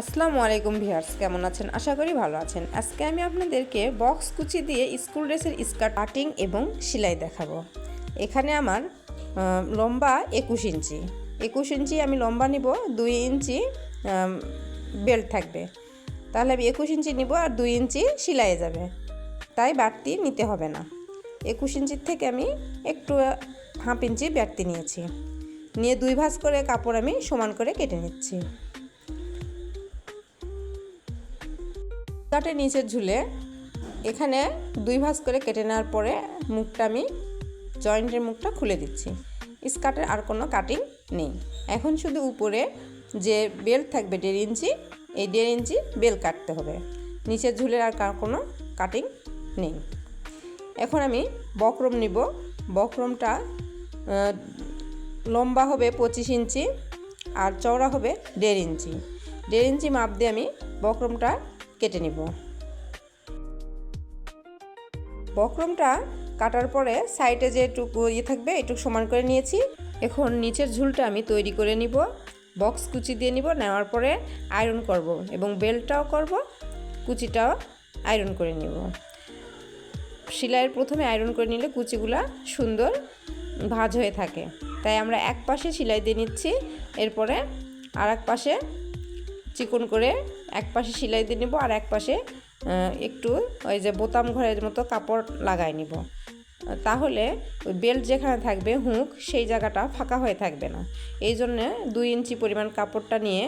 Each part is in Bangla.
আসসালামু আলাইকুম ভিউয়ার্স, কেমন আছেন? আশা করি ভালো আছেন। আজকে আমি আপনাদেরকে বক্স কুচি দিয়ে স্কুল ড্রেসের স্কার্ট, কাটিং এবং সেলাই দেখাবো। এখানে আমার লম্বা একুশ ইঞ্চি। একুশ ইঞ্চি আমি লম্বা নিব, দুই ইঞ্চি বেল্ট থাকবে। তাহলে আমি একুশ ইঞ্চি নিব আর দুই ইঞ্চি সেলাই যাবে। তাই বাড়তি নিতে হবে না। একুশ ইঞ্চির থেকে আমি একটু হাফ ইঞ্চি বাড়তি নিয়েছি। নিয়ে দুই ভাঁজ করে কাপড় আমি সমান করে কেটে নিচ্ছি। কাটে নিচের ঝুলে এখানে দুই ভাঁজ করে কেটে নেওয়ার পরে মুখটা আমি জয়েন্টের মুখটা খুলে দিচ্ছি। স্কার্টের আর কোনো কাটিং নেই। এখন শুধু উপরে যে বেল্ট থাকবে দেড় ইঞ্চি, এই দেড় ইঞ্চি বেল কাটতে হবে। নিচের ঝুলের আর কোনো কাটিং নেই। এখন আমি বক্রম নিব। বক্রমটা লম্বা হবে পঁচিশ ইঞ্চি আর চওড়া হবে দেড় ইঞ্চি। দেড় ইঞ্চি মাপ দিয়ে আমি বক্রমটা কেটে নিব। বক্রমটা কাটার পরে সাইডে যে একটু ইয়ে থাকবে একটু সমান করে নিয়েছি। এখন নিচের ঝুলটা আমি তৈরি করে নিব। বক্স কুচি দিয়ে নিব, নেওয়ার পরে আয়রন করব এবং বেল্টটাও করব, কুচিটাও আয়রন করে নিব। সেলাইয়ের প্রথমে আয়রন করে নিলে কুচিগুলা সুন্দর ভাঁজ হয়ে থাকে। তাই আমরা এক পাশে সেলাই দিয়ে নিচ্ছি, এরপরে আর এক পাশে চিকন করে এক পাশে সেলাই দিয়ে নিব আর এক পাশে একটু ওই যে বোতাম ঘরের মতো কাপড় লাগাই নিব। তাহলে বেল্ট যেখানে থাকবে, হুঁক, সেই জায়গাটা ফাঁকা হয়ে থাকবে না। এই জন্যে দুই ইঞ্চি পরিমাণ কাপড়টা নিয়ে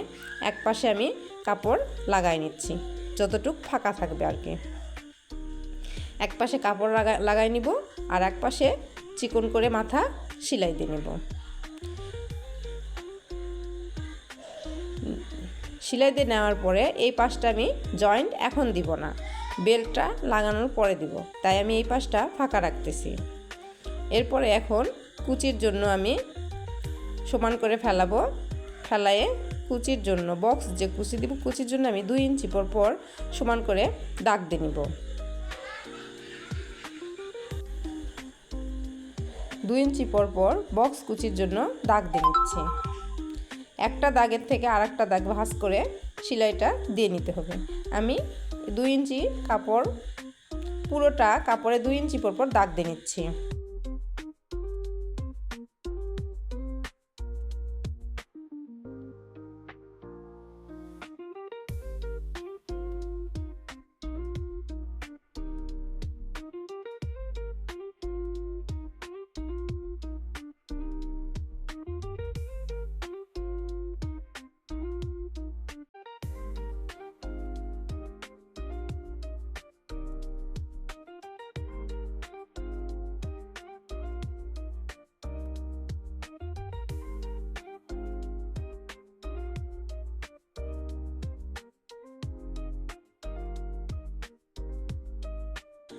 এক পাশে আমি কাপড় লাগাই নিচ্ছি, যতটুক ফাঁকা থাকবে আর কি। এক পাশে কাপড় লাগা লাগাই নিব আর এক পাশে চিকন করে মাথা সেলাই দিয়ে নিব। সেলাই দিয়ে নেওয়ার পরে এই পাশটা আমি জয়েন্ট এখন দিব না। বেল্টটা লাগানোর পরে দিব। তাই আমি এই পাশটা ফাঁকা রাখতেছি। এরপরে এখন কুচির জন্য আমি সমান করে ফেলাবো। ফেলায়ে কুচির জন্য বক্স যে কুচি দিব, কুচির জন্য আমি দুই ইঞ্চি পর পর সমান করে দাগ দিয়ে নিব। দুই ইঞ্চি পর পর বক্স কুচির জন্য দাগ দিয়ে নিচ্ছি। একটা দাগের থেকে আর একটা দাগ ভাঁজ করে সেলাইটা দিয়ে নিতে হবে। আমি দুই ইঞ্চি কাপড়, পুরোটা কাপড়ে দুই ইঞ্চি পর পর দাগ দিয়ে নিচ্ছি।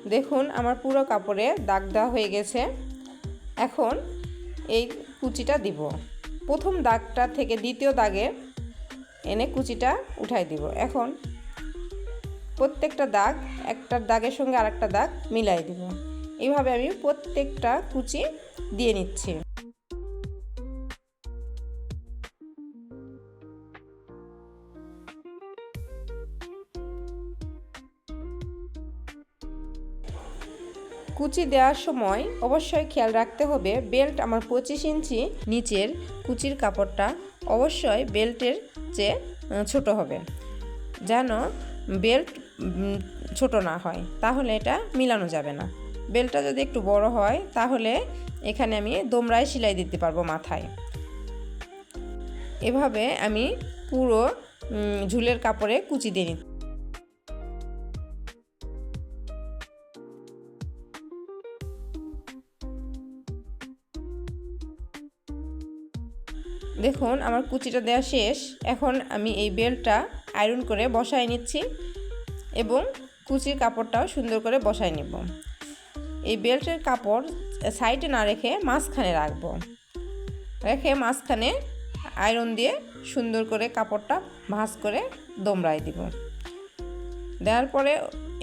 দেখুন, আমার পুরো কাপড়ে দাগ দেওয়া হয়ে গেছে। এখন এই কুচিটা দিব। প্রথম দাগটা থেকে দ্বিতীয় দাগে এনে কুচিটা উঠাই দিব। এখন প্রত্যেকটা দাগ একটা দাগের সঙ্গে আরেকটা দাগ মিলাই দিব। এইভাবে আমি প্রত্যেকটা কুচি দিয়ে নিচ্ছি। কুচি দেওয়ার সময় অবশ্যই খেয়াল রাখতে হবে, বেল্ট আমার পঁচিশ ইঞ্চি নিচের কুচির কাপড়টা অবশ্যই বেল্টের চেয়ে ছোট হবে। যেন বেল্ট ছোট না হয়, তাহলে এটা মিলানো যাবে না। বেল্টটা যদি একটু বড় হয়, তাহলে এখানে আমি দোমরায় সেলাই দিতে পারব মাথায়। এভাবে আমি পুরো ঝুলের কাপড়ে কুচি দিয়ে নিচ্ছি। দেখুন, আমার কুচিটা দেওয়া শেষ। এখন আমি এই বেল্টটা আয়রন করে বসায় নিচ্ছি এবং কুচির কাপড়টাও সুন্দর করে বসায় নেব। এই বেল্টের কাপড় সাইডে না রেখে মাঝখানে রাখব। রেখে মাঝখানে আয়রন দিয়ে সুন্দর করে কাপড়টা ভাঁজ করে দোমরাই দিব। দেওয়ার পরে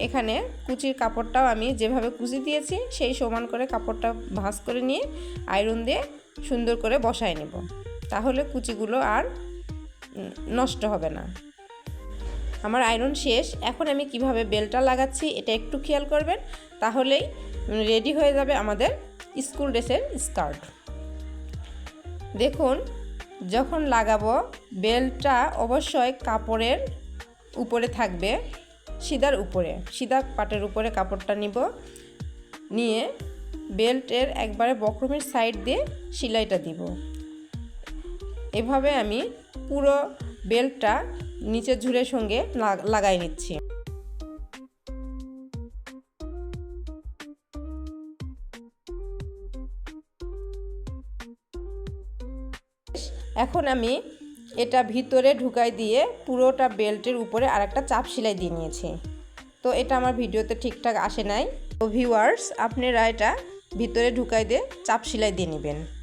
এখানে কুচির কাপড়টাও আমি যেভাবে কুচি দিয়েছি, সেই সমান করে কাপড়টা ভাঁজ করে নিয়ে আয়রন দিয়ে সুন্দর করে বসায় নেব। তাহলে কুচিগুলো আর নষ্ট হবে না। আমার আয়রন শেষ। এখন আমি কীভাবে বেলটা লাগাচ্ছি এটা একটু খেয়াল করবেন। তাহলেই রেডি হয়ে যাবে আমাদের স্কুল ড্রেসের স্কার্ট। দেখুন, যখন লাগাবো, বেলটা অবশ্যই কাপড়ের উপরে থাকবে, সিদার উপরে। সিদা পাটের উপরে কাপড়টা নিব, নিয়ে বেল্টের একবারে বক্রমের সাইড দিয়ে সেলাইটা দিব। এভাবে আমি পুরো বেল্টটা নিচের ঝুলের সঙ্গে লাগ- লাগাই নিচ্ছি। এখন আমি এটা ভিতরে ঢুকাই দিয়ে পুরোটা বেল্টের উপরে আরেকটা চাপ সেলাই দিয়ে নিয়েছি। তো এটা আমার ভিডিওতে ঠিকঠাক আসে নাই। তো ভিউয়ার্স আপনারা এটা ভিতরে ঢুকাই দিয়ে চাপ সেলাই দিয়ে নেবেন।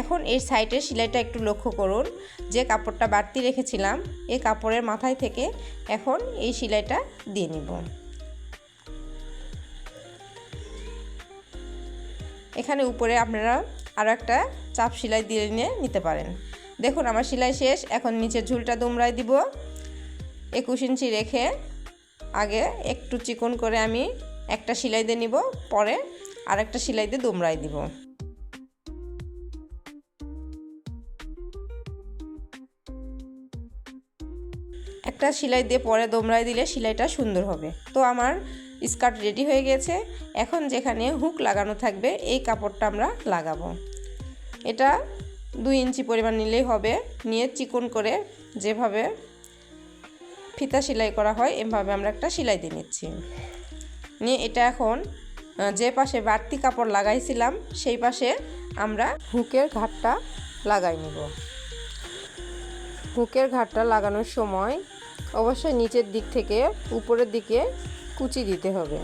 এখন এই সাইডের সেলাইটা একটু লক্ষ্য করুন। যে কাপড়টা বাড়তি রেখেছিলাম এই কাপড়ের মাথায় থেকে এখন এই সেলাইটা দিয়ে নিব। এখানে উপরে আপনারা আরও একটা চাপ সেলাই দিয়ে নিয়ে নিতে পারেন। দেখুন, আমার সেলাই শেষ। এখন নিচের ঝুলটা দুমড়াই দিব। একুশ ইঞ্চি রেখে আগে একটু চিকন করে আমি একটা সেলাই দিয়ে নিব। পরে আরেকটা সেলাই দিয়ে দুমড়াই দিব। একটা সেলাই দিয়ে পরে দোমড়ায় দিলে সেলাইটা সুন্দর হবে। তো আমার স্কার্ট রেডি হয়ে গেছে। এখন যেখানে হুক লাগানো থাকবে, এই কাপড়টা আমরা লাগাবো। এটা দুই ইঞ্চি পরিমাণ নিলেই হবে। নিয়ে চিকন করে যেভাবে ফিতা সেলাই করা হয়, এভাবে আমরা একটা সেলাই দিয়ে নিচ্ছি। নিয়ে এটা এখন যে পাশে বাড়তি কাপড় লাগাইছিলাম, সেই পাশে আমরা হুকের ঘাটটা লাগাই নিব। হুকের ঘাটটা লাগানোর সময় অবশ্যই নিচের দিক থেকে উপরের দিকে কুচি দিতে হবে।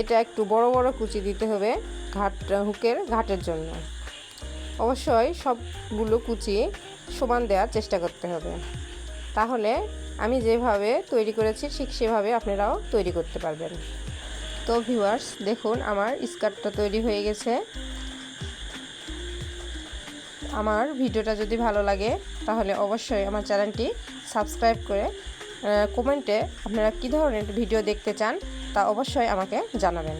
এটা একটু বড় বড় কুচি দিতে হবে ঘাট, হুকের ঘাটের জন্য। অবশ্যই সবগুলো কুচি সমান দেওয়ার চেষ্টা করতে হবে। তাহলে আমি যেভাবে তৈরি করেছি ঠিক সেভাবে আপনারাও তৈরি করতে পারবেন। তো ভিউয়ার্স, দেখুন আমার স্কার্টটা তৈরি হয়ে গেছে। আমার ভিডিওটা যদি ভালো লাগে, তাহলে অবশ্যই আমার চ্যানেলটি সাবস্ক্রাইব করে কমেন্টে আপনারা কী ধরনের ভিডিও দেখতে চান তা অবশ্যই আমাকে জানাবেন।